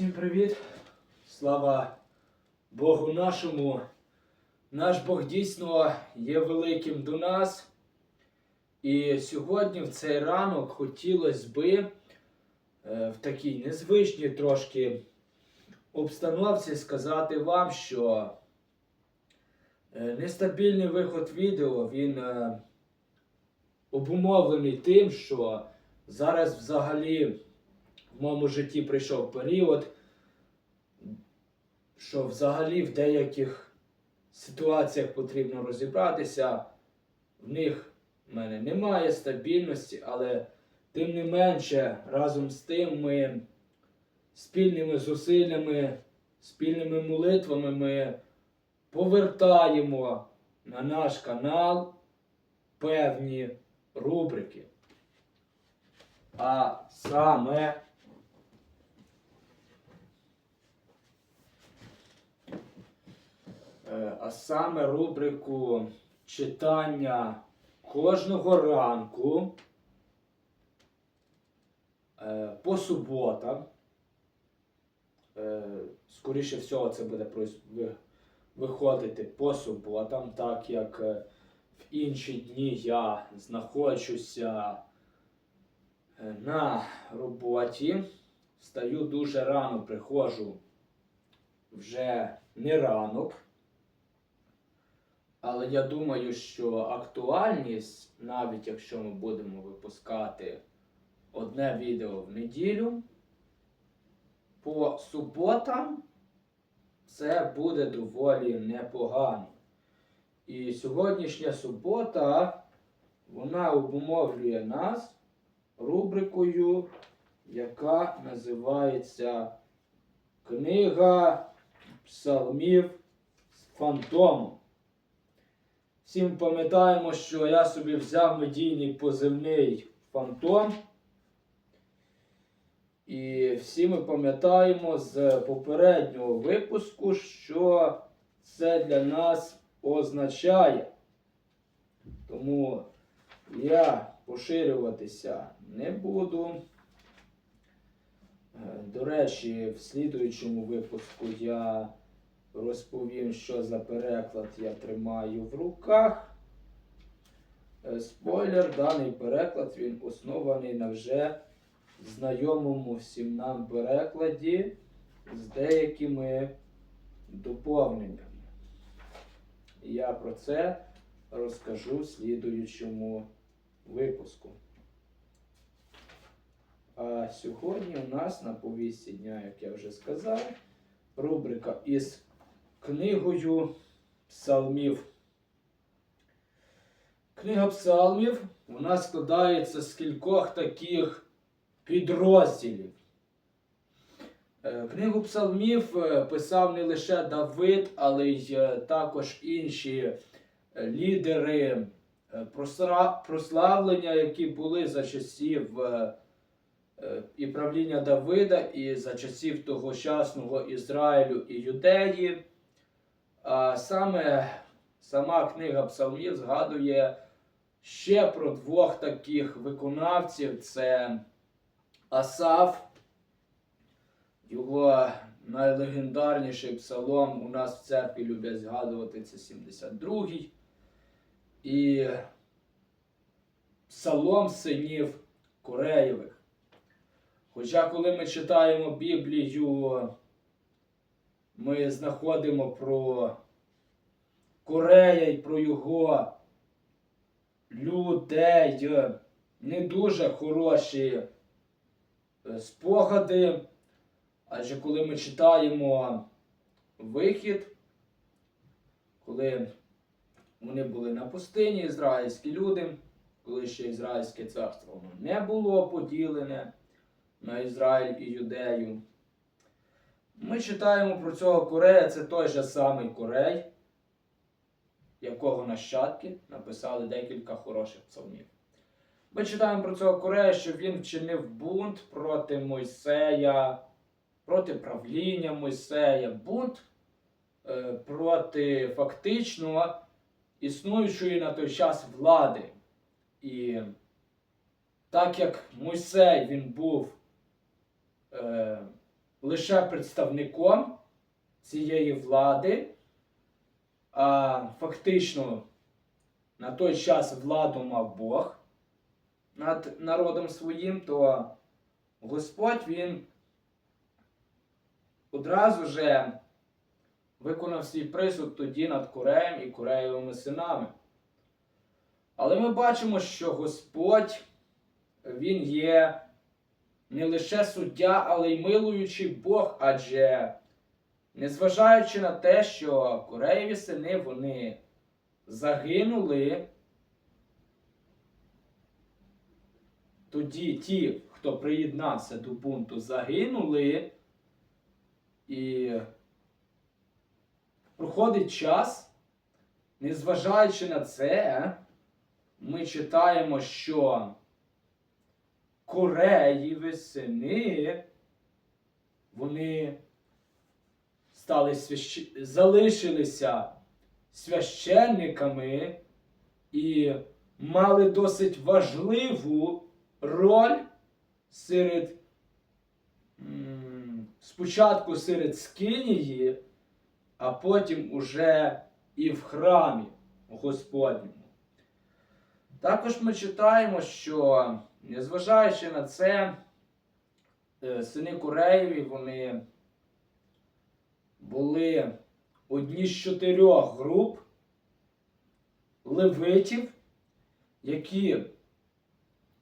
Всім привіт! Слава Богу нашому! Наш Бог дійсно є великим до нас. І сьогодні, в цей ранок, хотілося би е, в такій незвичній трошки обстановці сказати вам, що е, нестабільний виход відео він е, обумовлений тим, що зараз взагалі в моєму житті прийшов період, що взагалі в деяких ситуаціях потрібно розібратися. В них в мене немає стабільності, але тим не менше, разом з тим ми спільними зусиллями, спільними молитвами ми повертаємо на наш канал певні рубрики. А саме а саме рубрику читання кожного ранку е, по суботам. Е, Скоріше всього, це буде виходити по суботам, так як е, в інші дні я знаходжуся е, на роботі. Встаю дуже рано, приходжу вже не ранок. Але я думаю, що актуальність, навіть якщо ми будемо випускати одне відео в неділю, по суботам це буде доволі непогано. І сьогоднішня субота, вона обумовлює нас рубрикою, яка називається Книга псалмів з фантомом. Всім пам'ятаємо, що я собі взяв медійний позивний фантом. І всі ми пам'ятаємо з попереднього випуску, що це для нас означає. Тому я поширюватися не буду. Е, До речі, в слідуючому випуску я розповім, що за переклад я тримаю в руках. Е, Спойлер, даний переклад він оснований на вже знайомому всім нам перекладі з деякими доповненнями. Я про це розкажу в слідуючому випуску. А сьогодні у нас на повісті дня, як я вже сказав, рубрика із книгою псалмів. Книга псалмів вона складається з кількох таких підрозділів. Е, Книгу псалмів е, писав не лише Давид, але й е, також інші лідери прославлення, які були за часів і правління Давида, і за часів тогочасного Ізраїлю і Юдеї. Саме сама книга псалмів згадує ще про двох таких виконавців: це Асаф, його найлегендарніший псалом у нас в церкві люблять згадувати це 72-й. І псалом синів Кореєвих. Хоча, коли ми читаємо Біблію, ми знаходимо про Корея і про його людей не дуже хороші е, спогади. Адже коли ми читаємо вихід, коли вони були на пустині, ізраїльські люди, коли ще Ізраїльське царство не було поділене на Ізраїль і Юдею. Ми читаємо про цього Корея, це той же самий Корей, якого нащадки написали декілька хороших псалмів. Ми читаємо про цього Корея, що він вчинив бунт проти Мойсея, проти правління Мойсея, бунт е, проти фактично існуючої на той час влади. І так як Мойсей він був е, лише представником цієї влади, а фактично на той час владу мав Бог над народом своїм, то Господь він одразу же виконав свій присуд тоді над Кореєм і Кореєвими синами. Але ми бачимо, що Господь він є не лише суддя, але й милуючий Бог, адже незважаючи на те, що Кореєві сини вони загинули, тоді ті, хто приєднався до бунту, загинули, і проходить час, незважаючи на це, ми читаємо, що Кореєві сини, вони стали свящ... залишилися священниками і мали досить важливу роль серед спочатку серед Скинії, а потім уже і в храмі Господньому. Також ми читаємо, що незважаючи на це, е, сини Куреєві, вони були одні з чотирьох груп левитів, які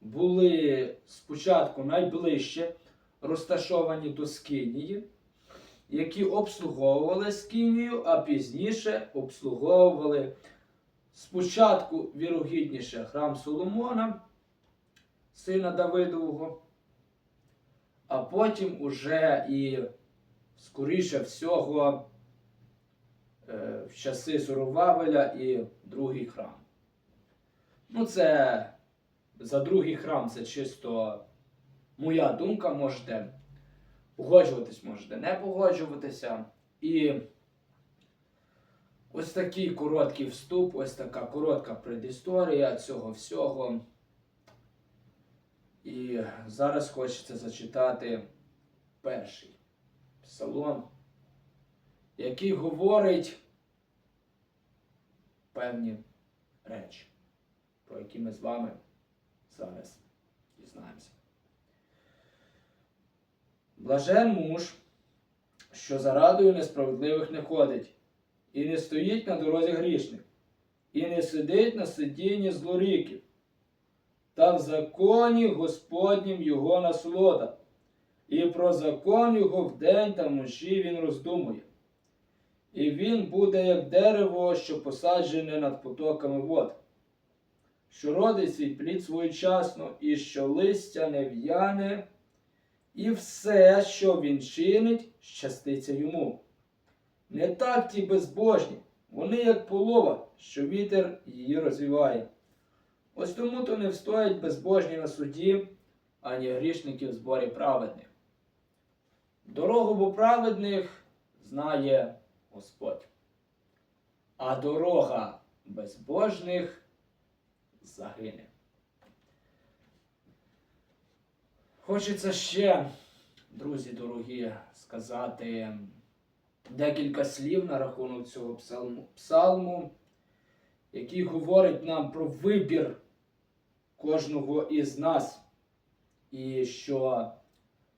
були спочатку найближче розташовані до Скинії, які обслуговували Скинію, а пізніше обслуговували спочатку вірогідніше храм Соломона, сина Давидового, а потім уже і скоріше всього е, в часи Зоровавеля і другий храм. Ну, це за другий храм це чисто моя думка, можете погоджуватись, можете не погоджуватися. І ось такий короткий вступ, ось така коротка предісторія цього всього. І зараз хочеться зачитати перший псалом, який говорить певні речі, про які ми з вами зараз дізнаємося. Блажен муж, що за радою несправедливих не ходить, і не стоїть на дорозі грішних, і не сидить на сидінні злоріків, та в законі Господнім його насолода, і про закон його вдень та вночі він роздумує. І він буде, як дерево, що посаджене над потоками вод, що родить свій плід своєчасно, і що листя не в'яне, і все, що він чинить, щаститься йому. Не так ті безбожні, вони як полова, що вітер її розвіває. Ось тому то не встоять безбожні на суді, ані грішники в зборі праведних. Дорогу бо праведних знає Господь, а дорога безбожних загине. Хочеться ще, друзі дорогі, сказати декілька слів на рахунок цього псалму, псалму, який говорить нам про вибір кожного із нас, і що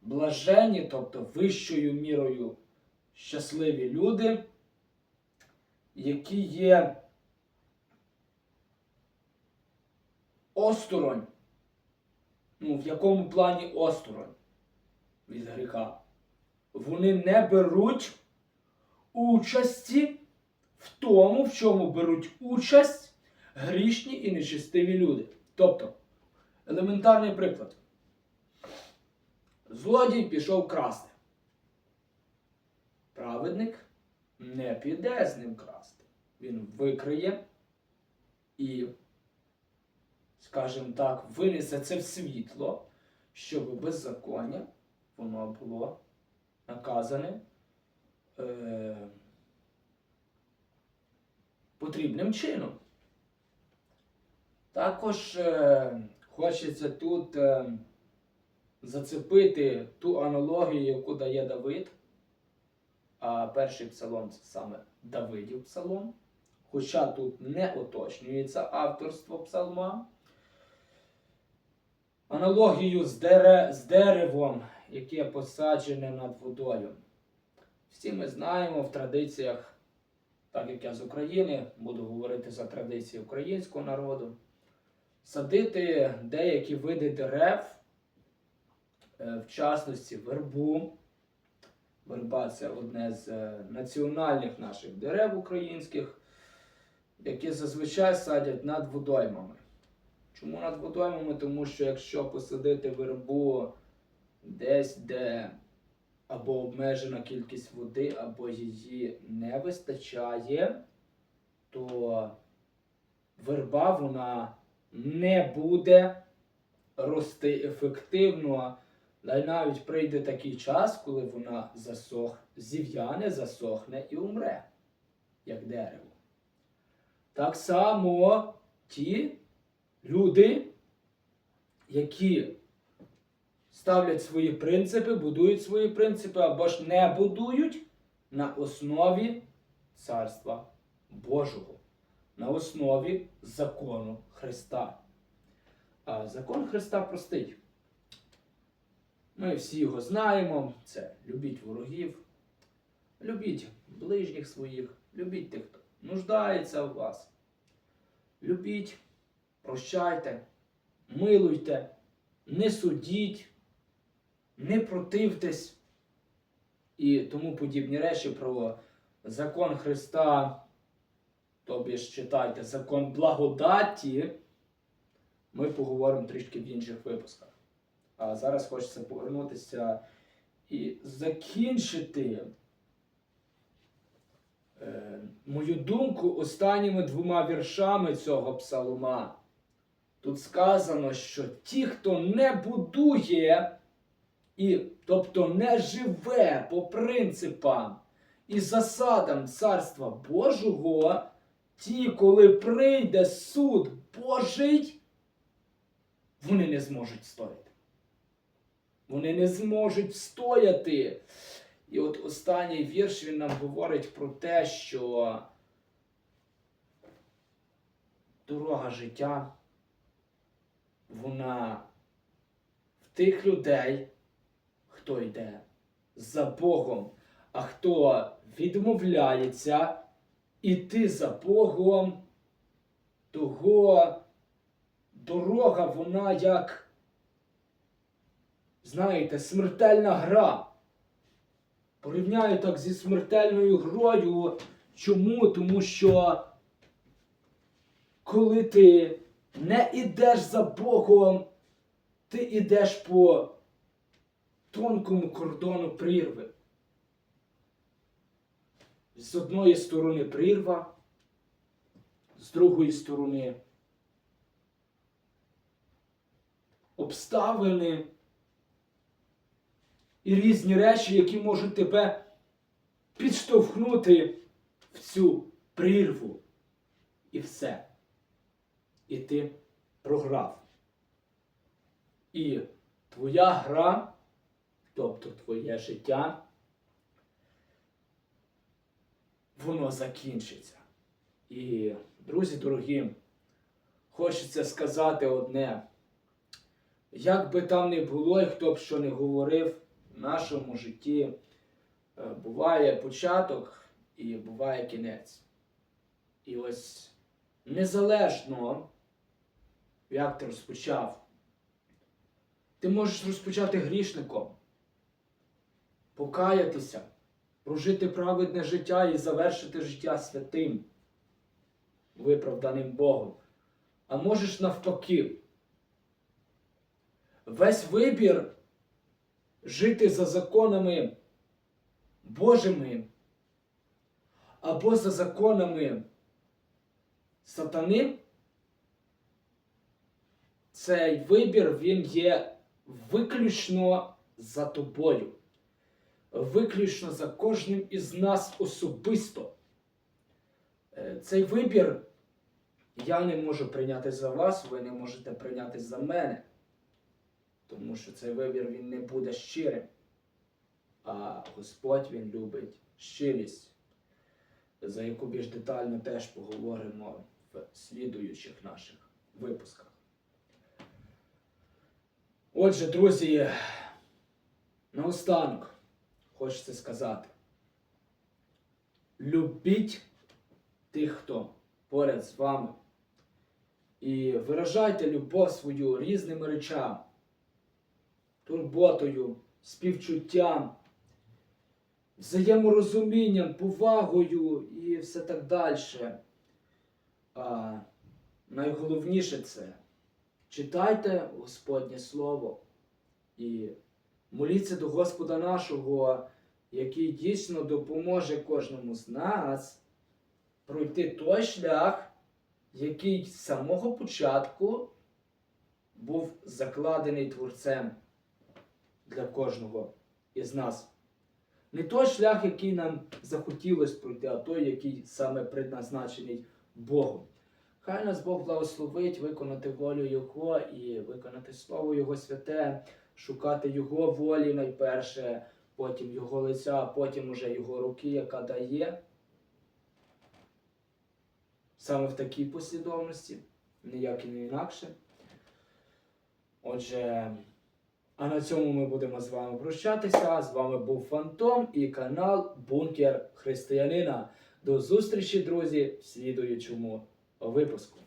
блажені, тобто вищою мірою щасливі люди, які є осторонь. Ну, в якому плані осторонь від гріха? Вони не беруть участі в тому, в чому беруть участь грішні і нечистиві люди. Тобто, елементарний приклад. Злодій пішов красти. Праведник не піде з ним красти. Він викриє і, скажімо так, винесе це в світло, щоб беззаконня воно було наказане е, потрібним чином. Також е, хочеться тут е, зацепити ту аналогію, яку дає Давид. А перший псалом це саме Давидів псалом. Хоча тут не уточнюється авторство псалма. Аналогію з, дере, з деревом, яке посаджене над водою. Всі ми знаємо в традиціях, так як я з України, буду говорити за традиції українського народу, садити деякі види дерев, е, в частності вербу. Верба це одне з е, національних наших дерев українських, які зазвичай садять над водоймами. Чому над водоймами? Тому що якщо посадити вербу десь, де або обмежена кількість води, або її не вистачає, то верба вона не буде рости ефективно. Навіть прийде такий час, коли вона засох, зів'яне, засохне і умре, як дерево. Так само ті люди, які ставлять свої принципи, будують свої принципи або ж не будують на основі Царства Божого, на основі закону Христа. А закон Христа простий. Ми всі його знаємо. Це любіть ворогів, любіть ближніх своїх, любіть тих, хто нуждається в вас. Любіть, прощайте, милуйте, не судіть, не противтесь і тому подібні речі про закон Христа, тобі ж читайте закон благодаті. Ми поговоримо трішки в інших випусках. А зараз хочеться повернутися і закінчити е, мою думку останніми двома віршами цього псалома. Тут сказано, що ті, хто не будує, і, тобто не живе по принципам і засадам Царства Божого, ті, коли прийде суд Божий, вони не зможуть стояти. Вони не зможуть стояти. І от останній вірш він нам говорить про те, що дорога життя, вона в тих людей, хто йде за Богом, а хто відмовляється іти за Богом, того дорога, вона як знаєте, смертельна гра. Порівняю так зі смертельною грою. Чому? Тому що коли ти не йдеш за Богом, ти йдеш по тонкому кордону прірви. З одної сторони прірва, з другої сторони обставини і різні речі, які можуть тебе підштовхнути в цю прірву. І все. І ти програв. І твоя гра, тобто твоє життя, воно закінчиться. І, друзі дорогі, хочеться сказати одне. Як би там не було, і хто б що не говорив, в нашому житті е, буває початок і буває кінець. І ось незалежно, як ти розпочав, ти можеш розпочати грішником, покаятися, прожити праведне життя і завершити життя святим, виправданим Богом. А можеш навпаки. Весь вибір жити за законами Божими або за законами сатани, цей вибір він є виключно за тобою, виключно за кожним із нас особисто. Е, Цей вибір я не можу прийняти за вас, ви не можете прийняти за мене. Тому що цей вибір він не буде щирим. А Господь Він любить щирість, за яку більш детально теж поговоримо в слідуючих наших випусках. Отже, друзі, наостанок хочеться сказати. Любіть тих, хто поряд з вами. І виражайте любов свою різними речами, турботою, співчуттям, взаєморозумінням, повагою і все так далі. А найголовніше це читайте Господнє Слово і моліться до Господа нашого, який дійсно допоможе кожному з нас пройти той шлях, який з самого початку був закладений Творцем для кожного із нас. Не той шлях, який нам захотілося пройти, а той, який саме предназначений Богом. Хай нас Бог благословить виконати волю Його і виконати Слово Його святе, шукати Його волі найперше, потім Його лиця, потім уже Його руки, яка дає. Саме в такій послідовності, ніяк і не інакше. Отже, а на цьому ми будемо з вами прощатися. З вами був Фантом і канал Бункер Християнина. До зустрічі, друзі, в слідуючому випуску.